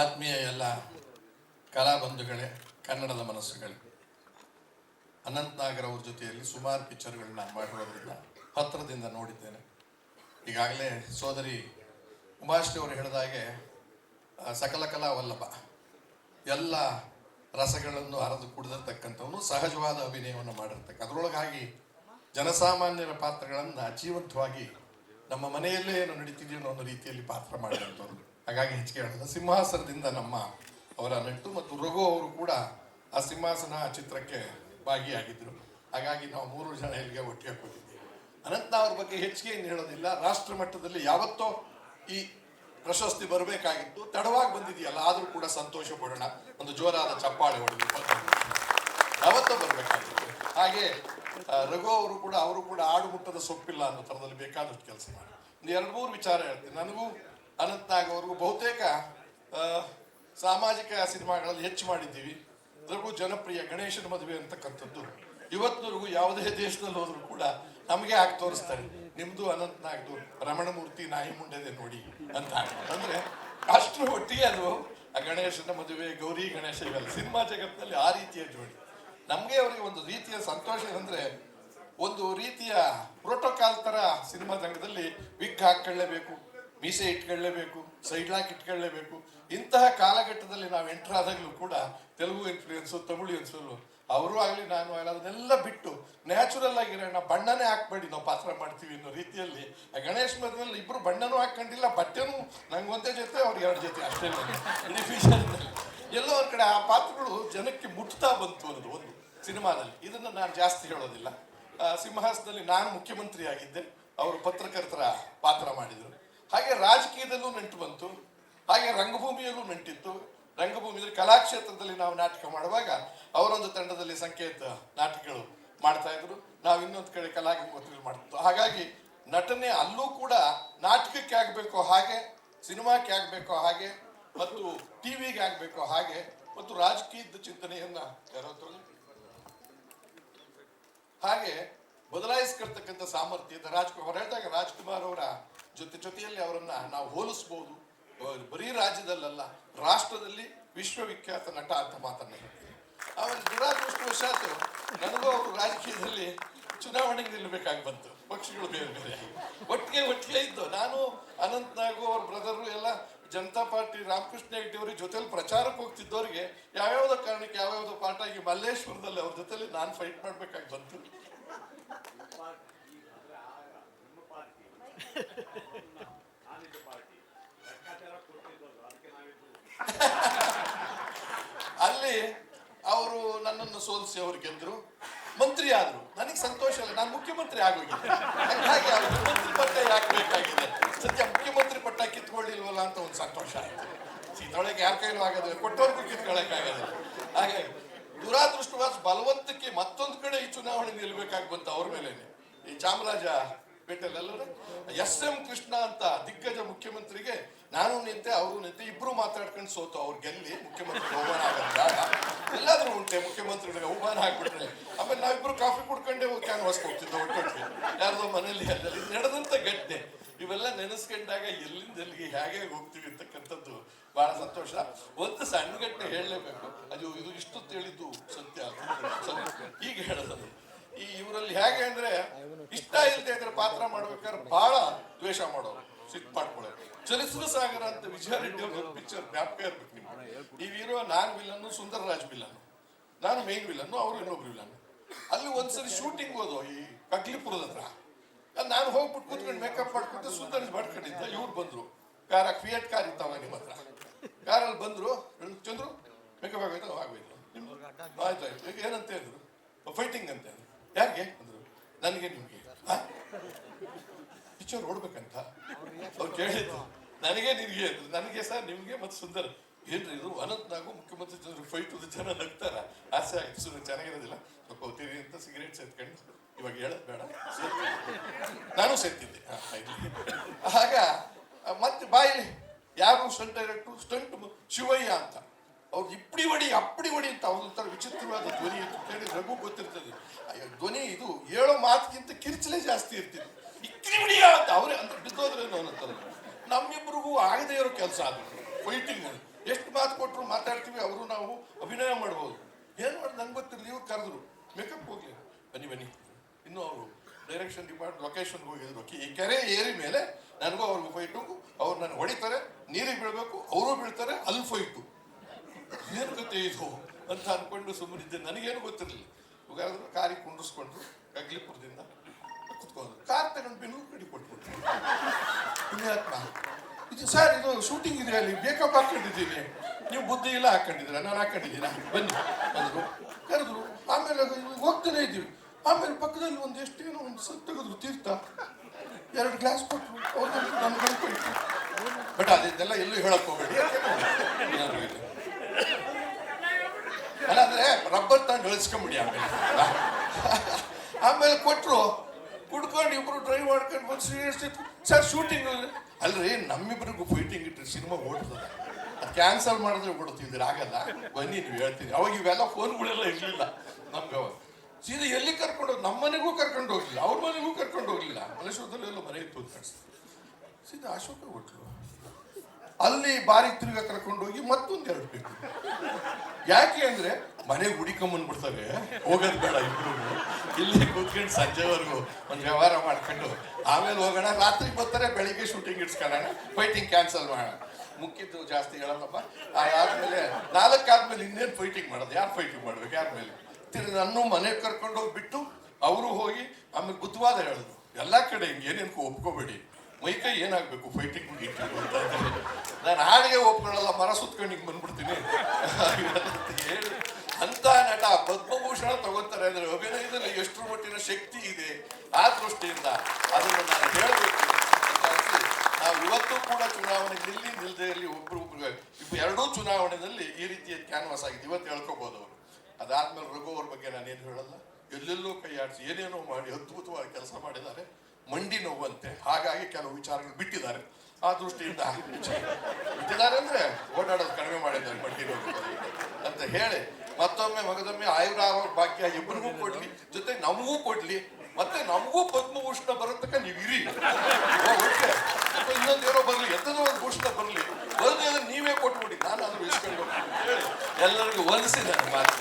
ಆತ್ಮೀಯ ಎಲ್ಲ ಕಲಾಬಂಧುಗಳೇ, ಕನ್ನಡದ ಮನಸ್ಸುಗಳೇ ಅನಂತನಾಗರ್ ಅವ್ರ ಜೊತೆಯಲ್ಲಿ ಸುಮಾರು ಪಿಕ್ಚರ್ಗಳನ್ನ ಮಾಡಿರೋದ್ರಿಂದ ಹತ್ತಿರದಿಂದ ನೋಡಿದ್ದೇನೆ. ಈಗಾಗಲೇ ಸೋದರಿ ಉಮಾಶ್ರೀ ಅವರು ಹೇಳಿದ ಹಾಗೆ ಸಕಲ ಕಲಾ ವಲ್ಲಭ, ಎಲ್ಲ ರಸಗಳನ್ನು ಹರಿದು ಕುಡಿದಿರ್ತಕ್ಕಂಥವನು ಸಹಜವಾದ ಅಭಿನಯವನ್ನು ಮಾಡಿರ್ತಕ್ಕ, ಅದರೊಳಗಾಗಿ ಜನಸಾಮಾನ್ಯರ ಪಾತ್ರಗಳನ್ನು ಜೀವಂತವಾಗಿ ನಮ್ಮ ಮನೆಯಲ್ಲೇ ಏನು ನಡೀತಿದೆಯೋ ಅನ್ನೋ ರೀತಿಯಲ್ಲಿ ಪಾತ್ರ ಮಾಡಿದಂಥವ್ರು. ಹಾಗಾಗಿ ಹೆಚ್ಚಿಗೆ ಆ ಸಿಂಹಾಸನದಿಂದ ನಮ್ಮ ಅವರ ನಟ್ಟು ಮತ್ತು ರಘು ಅವರು ಕೂಡ ಆ ಸಿಂಹಾಸನ ಚಿತ್ರಕ್ಕೆ ಭಾಗಿಯಾಗಿದ್ದರು ಹಾಗಾಗಿ ನಾವು ಮೂರು ಜನ ಇಲ್ಲಿಗೆ ಒಟ್ಟಿಗೆ ಕೂತಿದ್ದೀವಿ. ಅನಂತ ಅವ್ರ ಬಗ್ಗೆ ಹೆಚ್ಚಿಗೆ ಏನು ಹೇಳೋದಿಲ್ಲ. ರಾಷ್ಟ್ರ ಮಟ್ಟದಲ್ಲಿ ಯಾವತ್ತೋ ಈ ಪ್ರಶಸ್ತಿ ಬರಬೇಕಾಗಿತ್ತು. ತಡವಾಗಿ ಬಂದಿದೆಯಲ್ಲ, ಆದರೂ ಕೂಡ ಸಂತೋಷ ಪಡೋಣ. ಒಂದು ಜೋರಾದ ಚಪ್ಪಾಳೆ ಹೊಡೆದು ಯಾವತ್ತೋ ಬರಬೇಕಾಗಿತ್ತು. ಹಾಗೆ ರಘು ಅವರು ಕೂಡ ಅವರು ಕೂಡ ಆಡು ಮುಟ್ಟದ ಸೊಪ್ಪಿಲ್ಲ ಅನ್ನೋ ಥರದಲ್ಲಿ ಬೇಕಾದಷ್ಟು ಕೆಲಸ ಮಾಡಿ. ಒಂದು ಎರಡು ಮೂರು ವಿಚಾರ ಹೇಳ್ತೀನಿ. ನನಗೂ ಅನಂತ್ ನಾಗ್ ಅವ್ರಿಗೂ ಬಹುತೇಕ ಸಾಮಾಜಿಕ ಸಿನಿಮಾಗಳಲ್ಲಿ ಹೆಚ್ಚು ಮಾಡಿದ್ದೀವಿ. ಅದರಲ್ಲೂ ಜನಪ್ರಿಯ ಗಣೇಶನ ಮದುವೆ ಅಂತಕ್ಕಂಥದ್ದು ಇವತ್ತಿನವರೆಗೂ ಯಾವುದೇ ದೇಶದಲ್ಲಿ ಹೋದ್ರು ಕೂಡ ನಮಗೆ ಆಗಿ ತೋರಿಸ್ತಾರೆ. ನಿಮ್ಮದು ಅನಂತನಾಗ್ದು ರಮಣಮೂರ್ತಿ ನಾಯಿ ಮುಂಡೆದೆ ನೋಡಿ ಅಂತ ಅಂದ್ರೆ ಅಷ್ಟರ ಒಟ್ಟಿಗೆ ಅದು ಆ ಗಣೇಶನ ಮದುವೆ, ಗೌರಿ ಗಣೇಶ ಇವೆಲ್ಲ ಸಿನಿಮಾ ಜಗತ್ತಿನಲ್ಲಿ ಆ ರೀತಿಯ ಜೋಡಿ. ನಮಗೆ ಅವರಿಗೆ ಒಂದು ರೀತಿಯ ಸಂತೋಷ ಅಂದ್ರೆ ಒಂದು ರೀತಿಯ ಪ್ರೋಟೋಕಾಲ್ ತರ ಸಿನಿಮಾ ರಂಗದಲ್ಲಿ ವಿಗ್ ಹಾಕೊಳ್ಳೇಬೇಕು ಮೀಸೆ ಇಟ್ಕೊಳ್ಳೇಬೇಕು ಸೈಡ್ ಲಾಕ್ ಇಟ್ಕೊಳ್ಳೇಬೇಕು. ಇಂತಹ ಕಾಲಘಟ್ಟದಲ್ಲಿ ನಾವು ಎಂಟರ್ ಆದಾಗಲೂ ಕೂಡ ತೆಲುಗು ಇನ್ಫ್ಲೂಯೆನ್ಸು ತಮಿಳು ಇನ್ಫ್ಲೂಯೆನ್ಸು ಅವರು ಆಗಲಿ ನಾನು ಅದನ್ನೆಲ್ಲ ಬಿಟ್ಟು ನ್ಯಾಚುರಲ್ ಆಗಿರೋಣ ಬಣ್ಣನೇ ಹಾಕ್ಬೇಡಿ ನಾವು ಪಾತ್ರ ಮಾಡ್ತೀವಿ ಅನ್ನೋ ರೀತಿಯಲ್ಲಿ ಗಣೇಶ್ ಮದುವೆಯಲ್ಲಿ ಇಬ್ಬರು ಬಣ್ಣನೂ ಹಾಕ್ಕೊಂಡಿಲ್ಲ ಬಟ್ಟೆನೂ ನಂಗೆ ಒಂದೇ ಜೊತೆ ಅವ್ರಿಗೆ ಎರಡು ಜೊತೆ ಅಷ್ಟೇ ಇಡೀ ಎಲ್ಲೋ ಒಂದು ಕಡೆ ಆ ಪಾತ್ರಗಳು ಜನಕ್ಕೆ ಮುಟ್ತಾ ಬಂತು ಅನ್ನೋದು ಒಂದು ಸಿನಿಮಾದಲ್ಲಿ. ಇದನ್ನು ನಾನು ಜಾಸ್ತಿ ಹೇಳೋದಿಲ್ಲ. ಆ, ಸಿಂಹಾಸನದಲ್ಲಿ ನಾನು ಮುಖ್ಯಮಂತ್ರಿ ಆಗಿದ್ದೆ ಅವರು ಪತ್ರಕರ್ತರ ಪಾತ್ರ ಮಾಡಿದರು. ಹಾಗೆ ರಾಜಕೀಯದಲ್ಲೂ ನೆಂಟು ಬಂತು, ಹಾಗೆ ರಂಗಭೂಮಿಯಲ್ಲೂ ನಂಟಿತ್ತು. ರಂಗಭೂಮಿಯಲ್ಲಿ ಕಲಾಕ್ಷೇತ್ರದಲ್ಲಿ ನಾವು ನಾಟಕ ಮಾಡುವಾಗ ಅವರೊಂದು ತಂಡದಲ್ಲಿ ಸಂಕೇತ ನಾಟಕಗಳು ಮಾಡ್ತಾ ಇದ್ರು. ನಾವು ಇನ್ನೊಂದು ಕಡೆ ಕಲಾಗಂಗೋತ್ರಿಗಳು ಮಾಡ್ತಿತ್ತು ಹಾಗಾಗಿ ನಟನೆ ಅಲ್ಲೂ ಕೂಡ ನಾಟಕಕ್ಕೆ ಆಗಬೇಕೋ ಹಾಗೆ, ಸಿನಿಮಾಕ್ಕೆ ಆಗಬೇಕೋ ಹಾಗೆ, ಮತ್ತು ಟಿವಿಗೆ ಆಗಬೇಕೋ ಹಾಗೆ, ಮತ್ತು ರಾಜಕೀಯದ ಚಿಂತನೆಯನ್ನ ಹಾಗೆ ಬದಲಾಯಿಸ್ಕೊಳ್ತಕ್ಕಂಥ ಸಾಮರ್ಥ್ಯದ ರಾಜ್ಕುಮಾರ್ ಹೇಳಿದಾಗ ರಾಜ್ಕುಮಾರ್ ಅವರ ಜೊತೆ ಜೊತೆಯಲ್ಲಿ ಅವರನ್ನ ನಾವು ಹೋಲಿಸ್ಬೋದು. ಬರೀ ರಾಜ್ಯದಲ್ಲಲ್ಲ, ರಾಷ್ಟ್ರದಲ್ಲಿ ವಿಶ್ವವಿಖ್ಯಾತ ನಟ ಅಂತ ಮಾತನ್ನ ಹೇಳ್ತೀವಿ ದುರಾದೃಷ್ಟವಶಾತ್ ನನಗೂ ಅವರು ರಾಜಕೀಯದಲ್ಲಿ ಚುನಾವಣೆಗೆ ನಿಲ್ಲಬೇಕಾಗಿ ಬಂತು. ಪಕ್ಷಗಳು ಬೇರೆ ಬೇರೆ. ಒಟ್ಟಿಗೆ ಒಟ್ಟಿಗೆ ಇದ್ದು ನಾನು ಅನಂತ್ ನಾಗು ಅವ್ರ ಬ್ರದರು ಎಲ್ಲ ಜನತಾ ಪಾರ್ಟಿ ರಾಮಕೃಷ್ಣ ಹೆಗ್ಡಿ ಅವ್ರಿಗೆ ಜೊತೆಲಿ ಪ್ರಚಾರಕ್ಕೆ ಹೋಗ್ತಿದ್ದವ್ರಿಗೆ ಯಾವ್ಯಾವ್ದೋ ಕಾರಣಕ್ಕೆ ಯಾವ್ಯಾವ್ದೋ ಪಾಠ ಆಗಿ ಮಲ್ಲೇಶ್ವರದಲ್ಲಿ ಅವ್ರ ಜೊತೆಲಿ ನಾನು ಫೈಟ್ ಮಾಡ್ಬೇಕಾಗಿ ಬಂತು. ಅಲ್ಲಿ ಅವರು ನನ್ನನ್ನು ಸೋಲಿಸಿ ಅವ್ರು ಗೆದ್ರು. ಮಂತ್ರಿ ಆದ್ರು. ನನಗೆ ಸಂತೋಷ ಇಲ್ಲ. ನಾನು ಮುಖ್ಯಮಂತ್ರಿ ಆಗೋಗಿದ್ದೆ ಹಾಗಾಗಿ ಅವ್ರಿಗೆ ಮಂತ್ರಿ ಪಟ್ಟ ಯಾಕೆ ಬೇಕಾಗಿದೆ? ಸದ್ಯ ಮುಖ್ಯಮಂತ್ರಿ ಪಟ್ಟ ಕಿತ್ಕೊಳ್ಳಿಲ್ವಲ್ಲ ಅಂತ ಒಂದು ಸಂತೋಷ ಆಯ್ತು. ಸೀತೊಳಗೆ ಯಾರ ಕೈಲೂ ಆಗೋದಿಲ್ಲ ಕೊಟ್ಟವ್ರಿಗೂ ಕಿತ್ಕೊಳ್ಳೋಕ್ಕಾಗೋದಿಲ್ಲ ಹಾಗೆ ದುರಾದೃಷ್ಟವಾದ ಬಲವಂತಕ್ಕೆ ಮತ್ತೊಂದು ಕಡೆ ಈ ಚುನಾವಣೆ ನಿಲ್ಬೇಕಾಗಿ ಬಂತು ಅವ್ರ ಮೇಲೆ ಈ ಚಾಮರಾಜ ಪೇಟೆಲೆಲ್ಲರೂ ಎಸ್ ಎಂ ಕೃಷ್ಣ ಅಂತ ದಿಗ್ಗಜ ಮುಖ್ಯಮಂತ್ರಿಗೆ ನಾನು ನಿಂತೆ, ಅವರು ನಿಂತೆ ಇಬ್ರು ಮಾತಾಡ್ಕೊಂಡು ಸೋತು, ಅವ್ರು ಗೆಲ್ಲಿ ಮುಖ್ಯಮಂತ್ರಿ ಅವಮಾನ ಬೇಡ ಎಲ್ಲಾದ್ರೂ ಉಂಟೆ ಮುಖ್ಯಮಂತ್ರಿಗಳಿಗೆ ಅವಮಾನ ಆಗ್ಬಿಟ್ರೆ. ಆಮೇಲೆ ನಾವಿಬ್ರು ಕಾಫಿ ಕುಡ್ಕೊಂಡೇ ಕ್ಯಾನ್ವಾಸ್ ಹೋಗ್ತಿದ್ದೋ ಒಟ್ಟೊಟ್ಟಿಗೆ ಯಾರ್ದೋ ಮನೇಲಿ ಅಲ್ಲಲ್ಲಿ ನಡೆದಂತ ಘಟನೆ. ಇವೆಲ್ಲ ನೆನೆಸ್ಕೊಂಡಾಗ ಎಲ್ಲಿಂದ ಎಲ್ಲಿಗೆ ಹೇಗೆ ಹೋಗ್ತೀವಿ ಅಂತಕ್ಕಂಥದ್ದು ಬಹಳ ಸಂತೋಷ. ಒಂದು ಸಣ್ಣ ಘಟನೆ ಹೇಳಲೇಬೇಕು. ಅದು ಇದು ಇಷ್ಟು ತಿಳಿದು ಸತ್ಯ. ಈಗ ಹೇಳೋದು ಈ ಇವರಲ್ಲಿ ಹೇಗೆ ಅಂದ್ರೆ ಇಷ್ಟ ಇಲ್ಲದೆ ಇದ್ರೆ ಪಾತ್ರ ಮಾಡ್ಬೇಕಾದ್ರೆ ಬಹಳ ದ್ವೇಷ ಮಾಡೋರು. ಸಿಟ್ ಮಾಡ್ಕೊಳ್ಳೋರು. ಚಲಿಸುವ ಸಾಗರ ಅಂತ ವಿಜಯ ರೆಡ್ಡಿ ಅವ್ರ ಪಿಕ್ಚರ್ ಜ್ಞಾಪಕ ಇರ್ಬೇಕು ನಿಮ್ಗೆ. ನೀವು ಹೀರೋ ನಾನ್ ವಿಲನ್ನು ಸುಂದರರಾಜ್ ವಿಲನ್ ನಾನು ಮೇನ್ ವಿಲನ್ನು ಅವರು ಇನ್ನೊಬ್ರು ವಿಲನ್ನು ಅಲ್ಲಿ ಒಂದ್ಸರಿ ಶೂಟಿಂಗ್ ಹೋದೋ ಈ ಕಗ್ಲಿಪುರದ ಹತ್ರ. ನಾನು ಹೋಗ್ಬಿಟ್ಟು ಕೂತ್ಕೊಂಡು ಮೇಕಪ್ ಮಾಡ್ಕೊಂಡು ಸುಂದರ ಮಾಡ್ಕೊಂಡಿದ್ದ. ಇವ್ರು ಬಂದ್ರು. ಕಾರ ಕ್ರಿಯೇಟ್ ಕಾರ್ ಇತ್ತವ ನಿಮ್ಮ ಹತ್ರ? ಕಾರಲ್ಲಿ ಬಂದ್ರು? ಚಂದ್ರು? ಮೇಕಪ್ ಆಗ್ಬೇಕು ಆಗ್ಬೇಕು ಆಯ್ತು ಆಯ್ತು. ಈಗ ಏನಂತ ಹೇಳಿದ್ರು? ಫೈಟಿಂಗ್ ಅಂತ ಯಾಕೆ ಅಂದ್ರು. ನನಗೆ, ನಿಮ್ಗೆ. ಪಿಕ್ಚರ್ ನೋಡ್ಬೇಕಂತ? ಅವ್ರು ಕೇಳಿದ್ರು. ನನಗೆ, ನಿನಗೆ ಅಂದ್ರು. ನನಗೆ ಸರ್, ನಿಮ್ಗೆ ಮತ್ತೆ ಸುಂದರ್. ಏನ್ರಿ ಇದು? ಅನಂತ್ ನಾಗು ಮುಖ್ಯಮಂತ್ರಿ ಜನರು ಫೈಟ್ ಜನ ನಗ್ತಾರ ಆಸೆ ಆಯ್ತು. ಸುಮ್ಮನೆ ಚೆನ್ನಾಗಿರೋದಿಲ್ಲ. ಸ್ವಲ್ಪ ಅಂತ ಸಿಗರೇಟ್ ಸೇರ್ಕೊಂಡು ಇವಾಗ ಹೇಳದ್ ಬೇಡ. ನಾನು ಸೇರ್ತಿದ್ದೆ ಆಗ ಮತ್ತೆ ಬಾಯಿ ಯಾರು ಸ್ಟಂಟ್ ಡೈರೆಕ್ಟ್ರು ಸ್ಟಂಟ್ ಶಿವಯ್ಯ ಅಂತ. ಅವ್ರು ಇಪ್ಪಡಿ ಒಡಿ ಅಪ್ಪಡಿ ಒಡಿ ಅಂತ ಒಂಥರ ವಿಚಿತ್ರವಾದ ಧ್ವನಿ ಇತ್ತು. ಕೇಳಿ ರಘು ಗೊತ್ತಿರ್ತದೆ. ಧ್ವನಿ ಇದು ಹೇಳೋ ಮಾತಿಗಿಂತ ಕಿರ್ಚಲೇ ಜಾಸ್ತಿ ಇರ್ತಿತ್ತು. ಇಕ್ಕಿ ಒಡಿಯ ಅಂತ. ಅವರೇ ಅಂತ ಬಿದ್ದೋದ್ರೆ ಅನ್ನೋ ಅಂತಾರೆ ನಮ್ಮಿಬ್ರಿಗೂ ಆಗದೇ ಇರೋ ಕೆಲಸ ಅದು. ಫೈಟಿಂಗ್ ಎಷ್ಟು ಮಾತು ಕೊಟ್ಟರು ಮಾತಾಡ್ತೀವಿ, ಅವರು ನಾವು ಅಭಿನಯ ಮಾಡ್ಬೋದು. ಏನು ಮಾಡಿ ನಂಗೆ ಗೊತ್ತಿರಲಿ ಇವ್ರು ಕರೆದ್ರು. ಮೇಕಪ್ ಹೋಗ್ಲಿ. ಬನ್ನಿ ಬನ್ನಿ. ಇನ್ನು ಅವರು ಡೈರೆಕ್ಷನ್ ಡಿಪಾರ್ಟ್ ಲೊಕೇಶನ್ಗೆ ಹೋಗಿದ್ರು. ಈ ಕೆರೆ ಏರಿ ಮೇಲೆ ನನಗೂ ಅವ್ರಿಗೆ ಫೈಟು ಅವ್ರು ನನ್ನ ಹೊಡಿತಾರೆ, ನೀರಿಗೆ ಬೀಳಬೇಕು, ಅವರು ಬೀಳ್ತಾರೆ ಅಲ್ಲಿ ಫೈಟು ಏನು ಕತೆ ಇದು ಅಂತ ಅನ್ಕೊಂಡು ಸುಮ್ಮನಿದ್ದೆ ನನಗೇನು ಗೊತ್ತಿರಲಿಲ್ಲ. ಹೋಗಾದ್ರು ಕಾರಿಗೆ ಕುಂಡಿಸ್ಕೊಂಡ್ರು ಕಗ್ಲಿಪುರದಿಂದ ಕುತ್ಕೊಂಡ್ರು. ಕಾರ್ ತಗೊಂಡು ಬಿಲ್ಲು ಕಡಿ ಕೊಟ್ಬಿಟ್ಟು ಇದು ಸರ್, ಇದು ಶೂಟಿಂಗ್ ಇದೆ ಅಲ್ಲಿ? ಬೇಕಪ್ ಹಾಕೊಂಡಿದ್ದೀನಿ ನೀವು ಬುದ್ಧಿ ಇಲ್ಲ ಹಾಕೊಂಡಿದ್ದೀರಾ ನಾನು ಹಾಕೊಂಡಿದ್ದೀರಾ ಬನ್ನಿ. ಅಂದರು. ಕರೆದ್ರು. ಆಮೇಲೆ ಹೋಗ್ತಾನೆ ಇದ್ದೀವಿ. ಆಮೇಲೆ ಪಕ್ಕದಲ್ಲಿ ಒಂದು ಎಷ್ಟೇನೋ ಒಂದು ಸತ್ ತೆಗೆದ್ರು ತೀರ್ಥ. ಎರಡು ಗ್ಲಾಸ್ ಕೊಟ್ಟರು ಅವ್ರು ನಾನು ಬಟ್ ಅದನ್ನೆಲ್ಲ ಎಲ್ಲೂ ಹೇಳಕ್ ಹೋಗ್ಬೇಡಿ. ಅಲ್ಲ ಅಂದ್ರೆ ರಬ್ಬರ್ ತಂದು ಇಳಿಸ್ಕೊಂಬಿಡಿ ಆಮೇಲೆ. ಆಮೇಲೆ ಕೊಟ್ಟರು, ಕುಡ್ಕೊಂಡು ಇಬ್ರು ಡ್ರೈವ್ ಮಾಡ್ಕೊಂಡು ಬಂದು ಸೀರಿಯಸ್ ಸರ್ ಶೂಟಿಂಗ್ ಅಲ್ರಿ, ನಮ್ಮಿಬ್ರಿಗೂ ಫೈಟಿಂಗ್ ಇಟ್ಟರೆ ಸಿನಿಮಾ ಓಡ್ತದ. ಅದು ಕ್ಯಾನ್ಸಲ್ ಮಾಡಿದ್ರೆ ಬಿಡ್ತಿದ್ದೀರ ಆಗಲ್ಲ. ಬನ್ನಿ, ನೀವು ಹೇಳ್ತೀನಿ ಅವಾಗ ಇವೆಲ್ಲ ಫೋನ್ಗಳೆಲ್ಲ ಇರಲಿಲ್ಲ. ನಮ್ಗೆ ಅವಾಗ. ಸೀದಾ ಎಲ್ಲಿ ಕರ್ಕೊಂಡು ನಮ್ಮ ಮನೆಗೂ ಕರ್ಕೊಂಡು ಹೋಗ್ಲಿಲ್ಲ, ಅವ್ರ ಮನೆಗೂ ಕರ್ಕೊಂಡು ಹೋಗ್ಲಿಲ್ಲ. ಮಲೇಶ್ವರದಲ್ಲಿ ಎಲ್ಲ ಮನೆ ಇತ್ತು. ಸೀದಾ ಅಶೋಕ ಹೋಟ್ಲು. ಅಲ್ಲಿ ಬಾರಿ ತಿರುಗ ಕರ್ಕೊಂಡು ಹೋಗಿ ಮತ್ತೊಂದು ಎರಡು ಬೇಕು. ಯಾಕೆ ಅಂದ್ರೆ ಮನೆಗೆ ಹುಡಿಕೊಂಬಂದ್ಬಿಡ್ತಾರೆ ಹೋಗೋದು ಬೇಡ ಇಬ್ರು. ಇಲ್ಲಿ ಕೂತ್ಕೊಂಡು ಸಂಜೆವರೆಗೂ ಒಂದು ವ್ಯವಹಾರ ಮಾಡ್ಕೊಂಡು, ಆಮೇಲೆ ಹೋಗೋಣ, ರಾತ್ರಿ ಬರ್ತಾರೆ, ಬೆಳಿಗ್ಗೆ ಶೂಟಿಂಗ್ ಇಡ್ಸ್ಕೊಳ್ಳೋಣ ಫೈಟಿಂಗ್ ಕ್ಯಾನ್ಸಲ್ ಮಾಡೋಣ. ಮುಖ್ಯದ್ದು ಜಾಸ್ತಿ ಹೇಳಲ್ಲಪ್ಪ ಅದಾದ್ಮೇಲೆ ನಾಲ್ಕಾದ್ಮೇಲೆ ಇನ್ನೇನು ಫೈಟಿಂಗ್ ಮಾಡೋದು? ಯಾರು ಫೈಟಿಂಗ್ ಮಾಡ್ಬೇಕು? ಯಾರ ಮೇಲೆ? ತಿರ್ಗಿ ನನ್ನ ಮನೆಗೆ ಕರ್ಕೊಂಡು ಹೋಗ್ಬಿಟ್ಟು ಅವರು ಹೋಗಿ ಆಮೇಲೆ ಬುದ್ಧವಾದ ಹೇಳಿದ್ರು ಎಲ್ಲ ಕಡೆ ಹಿಂಗೆ, ಏನೇನು ಒಪ್ಕೋಬೇಡಿ. ಮೈಕೈ ಏನಾಗಬೇಕು? ಫೈಟಿಂಗ್ ಅಂತ ನಾನು ಹಾಡಿಗೆ ಒಪ್ಕೊಳ್ಳಲ್ಲ, ಮರ ಸುತ್ಕೊಂಡು ಹಿಂಗೆ ಬಂದ್ಬಿಡ್ತೀನಿ. ಅಂತ ನಟ ಪದ್ಮಭೂಷಣ ತಗೋತಾರೆ ಅಂದ್ರೆ ಅಭಿನಯದಲ್ಲಿ ಎಷ್ಟು ಮಟ್ಟಿನ ಶಕ್ತಿ ಇದೆ ಆ ದೃಷ್ಟಿಯಿಂದ. ಅದನ್ನು ನಾನು ಹೇಳಬೇಕು. ನಾವು ಇವತ್ತು ಕೂಡ ಚುನಾವಣೆ ನಿಲ್ಲಿ ನಿಲ್ಲದೆ ಇರಲಿ ಒಬ್ರು ಒಬ್ರು ಎರಡೂ ಚುನಾವಣೆಯಲ್ಲಿ ಈ ರೀತಿಯ ಕ್ಯಾನ್ವಾಸ್ ಆಗಿದೆ. ಇವತ್ತು ಹೇಳ್ಕೋಬಹುದು ಅವರು. ಅದಾದ್ಮೇಲೆ ರಘು ಅವ್ರ ಬಗ್ಗೆ ನಾನೇನು ಹೇಳಲ್ಲ. ಎಲ್ಲೆಲ್ಲೋ ಕೈ ಆಡಿಸಿ, ಏನೇನೋ ಮಾಡಿ, ಅದ್ಭುತವಾಗಿ ಕೆಲಸ ಮಾಡಿದ್ದಾರೆ. ಮಂಡಿ ನೋವಂತೆ. ಹಾಗಾಗಿ ಕೆಲವು ವಿಚಾರಗಳು ಬಿಟ್ಟಿದ್ದಾರೆ. ಆ ದೃಷ್ಟಿಯಿಂದ ಬಿಟ್ಟಿದ್ದಾರೆ ಅಂದ್ರೆ ಓಡಾಡೋದು ಕಡಿಮೆ ಮಾಡಿದ್ದಾರೆ ಮಂಡಿ ನೋವು ಅಂತ ಹೇಳಿ, ಮತ್ತೊಮ್ಮೆ ಮಗದೊಮ್ಮೆ ಆಯುರ ಭಾಗ್ಯ ಇಬ್ಬರಿಗೂ ಕೊಡ್ಲಿ. ಜೊತೆ ನಮಗೂ ಕೊಡ್ಲಿ. ಮತ್ತೆ ನಮಗೂ ಪದ್ಮಭೂಷಣ ಬರತಕ್ಕ ನೀವು ಇರಿ ಓಕೆ ಇನ್ನೊಂದೇನೋ ಬರಲಿ ಎಂಥದೋ ಒಂದು ಭೂಷಣ ಬರಲಿ. ಬರದೇ ನೀವೇ ಕೊಟ್ಬಿಡಿ. ನಾನು ಅದನ್ನು ಇಸ್ಕೊಂಡು ಹೇಳಿ, ಎಲ್ಲರಿಗೂ ವಂದಿಸಿ ಮಾತು.